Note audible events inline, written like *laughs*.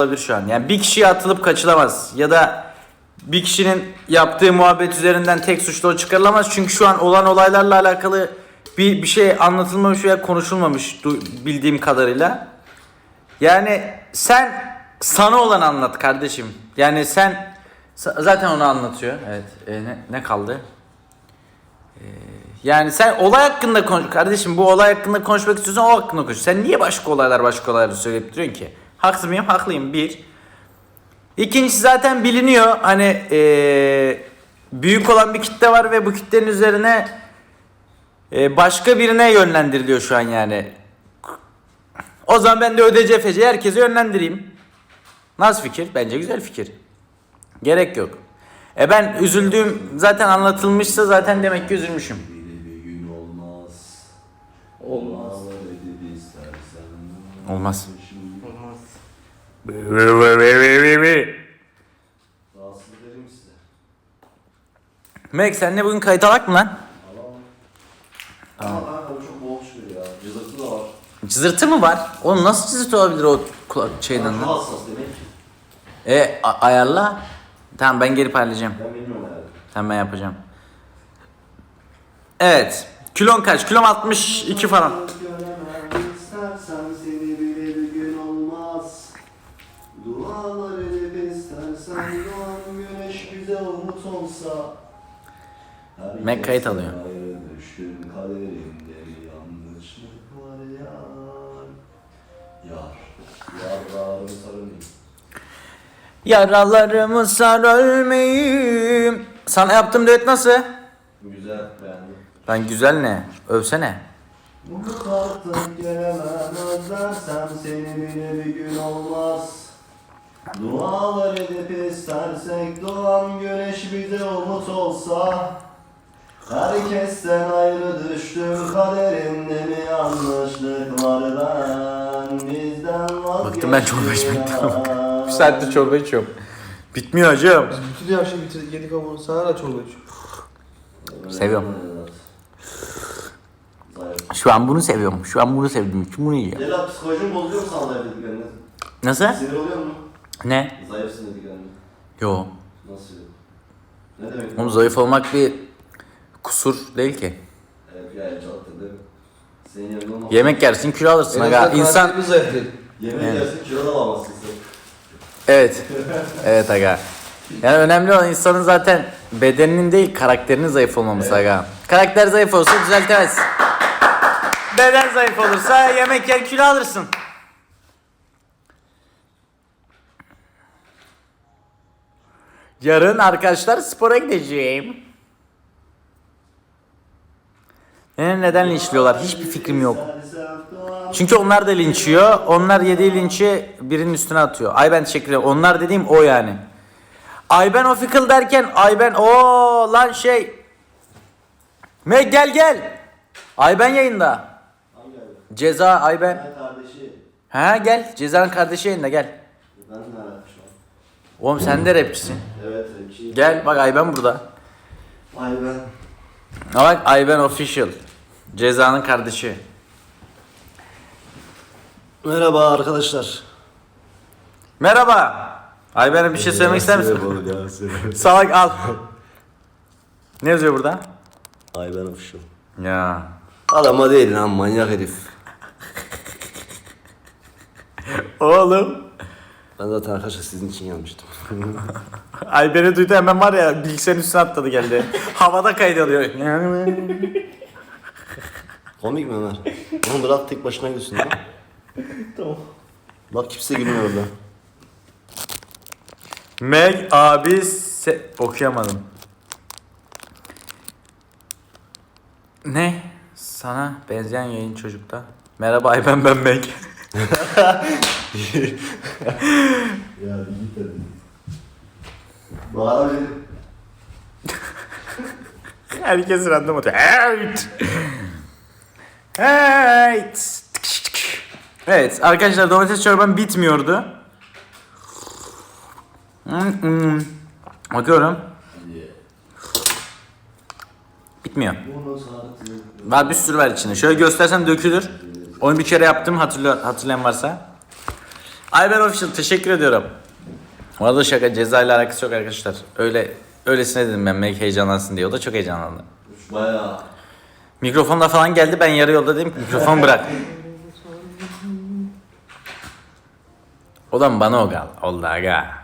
olabilir şu an. Yani bir kişiye atılıp kaçılamaz. Ya da bir kişinin yaptığı muhabbet üzerinden tek suçlu o çıkarılamaz. Çünkü şu an olan olaylarla alakalı bir, bir şey anlatılmamış veya konuşulmamış bildiğim kadarıyla. Yani sen sana olan anlat kardeşim. Yani sen zaten onu anlatıyor. Evet. E, ne, ne kaldı? E, yani sen olay hakkında konuş kardeşim. Bu olay hakkında konuşmak istiyorsan o hakkında konuş. Sen niye başka olaylar başka olaylar söyleyip duruyorsun ki? Haksız mıyım? Haklıyım. Bir. İkincisi zaten biliniyor. Hani e, büyük olan bir kitle var ve bu kitlenin üzerine e, başka birine yönlendiriliyor şu an yani. O zaman ben de ödece fece herkese yönlendireyim. Nasıl fikir? Bence güzel fikir. Gerek yok. E ben üzüldüğüm zaten anlatılmışsa zaten demek ki üzülmüşüm. Olmaz. Olmaz. Rahatsız ederim size. Meg sen de bugün kayıt alak mı lan? Tamam. Ama kanka bu çok boğuk çıkıyor ya. Cızırtı da var. Cızırtı mı var? Oğlum nasıl cızırtı olabilir o kulak şeyden Çok lan? hassas demek ki. E a- ayarla. Tamam ben gelip halledeceğim. Ben bilmiyorum herhalde. Tamam ben yapacağım. Evet. Kilon kaç? Kilom 62 falan. Olsa. Mac kayıt alıyor. düştüm kaderimde bir yanlışlık var yar. Yar. Yarlarım sarılmayayım. Yaralarımı sar ölmeyeyim. Sana yaptığım düet nasıl? Güzel beğendim. Lan güzel ne? Övsene. Umut artık gelemem özlersem seni bile bir gün olmaz. Dualar edip istersek doğan güneş bize umut olsa. Herkesten ayrı düştüm kaderimde bir yanlışlık var ben bizden vazgeçtim. Bıktım ben çorba içmekten. *laughs* Bir saattir çorba içiyorum. Bitmiyor hacım. Biz bütün her şeyi bitirdik yedik ama onu sana da çorba içiyor. Seviyorum. Şu an bunu seviyorum. Şu an bunu sevdim. Kim bunu yiyor? Celal psikolojin bozuyor mu sana zayıf dediklerinde? Nasıl? Sinir oluyor mu? Ne? Zayıfsın dediklerinde. Yo. Nasıl? Ne demek? Oğlum zayıf olmak bir kusur değil ki. Evet ya Celal değil mi? Senin yanında olmaz. Yemek yersin kilo alırsın aga. İnsan. Yemek Evet. yersin kilo da alamazsın sen. Evet. *laughs* Evet aga. Yani önemli olan insanın zaten bedeninin değil karakterinin zayıf olmaması aga. Karakter zayıf olsa düzeltemez. Beden zayıf olursa yemek yer kilo alırsın. Yarın arkadaşlar spora gideceğim. Beni neden linçliyorlar hiçbir fikrim yok. Çünkü onlar da linç yiyor. Onlar yediği linçi birinin üstüne atıyor. Ay ben teşekkür ederim. Onlar dediğim o yani. Ay ben official derken ay ben o lan şey. Meg gel gel. Ay ben yayında. Ceza ay ben. Ben kardeşi. Ha gel. Ceza'nın kardeşi yayında gel. Ben an? Oğlum sen de rapçisin. Evet, iki. Gel bak ay ben burada. Ay ben. Ha bak ay ben official. Ceza'nın kardeşi. Merhaba arkadaşlar. Merhaba. Ay benim bir şey söylemek ister misin? Salak al. Ne yazıyor burada? Ay ben official. Ya. Adama değil lan manyak herif. Oğlum. Ben zaten arkadaşlar sizin için gelmiştim. *laughs* Ay beni duydu hemen var ya bilgisayarın üstüne atladı geldi. *laughs* Havada kaydalıyor. Komik mi Ömer? Oğlum bırak tek başına gülsün lan. *laughs* Tamam. Bak kimse gülmüyor orada. Meg abi se- okuyamadım. Ne? Sana benzeyen yayın çocukta. Merhaba ay ben ben Meg. *laughs* Ya git hadi. Bağıra benim. Herkes random atıyor. Evet. Evet. Evet arkadaşlar domates çorbam bitmiyordu. Hmm, hmm. Bakıyorum. Bitmiyor. Var bir sürü var içinde. Şöyle göstersem dökülür. Onu bir kere yaptım hatırlıyor, hatırlayan varsa. Ayber Official teşekkür ediyorum. Arada şaka ceza ile alakası yok arkadaşlar. Öyle öylesine dedim ben belki heyecanlansın diye. O da çok heyecanlandı. Bayağı. Mikrofonla falan geldi ben yarı yolda dedim ki mikrofon bırak. *laughs* O da bana o gal? Aga.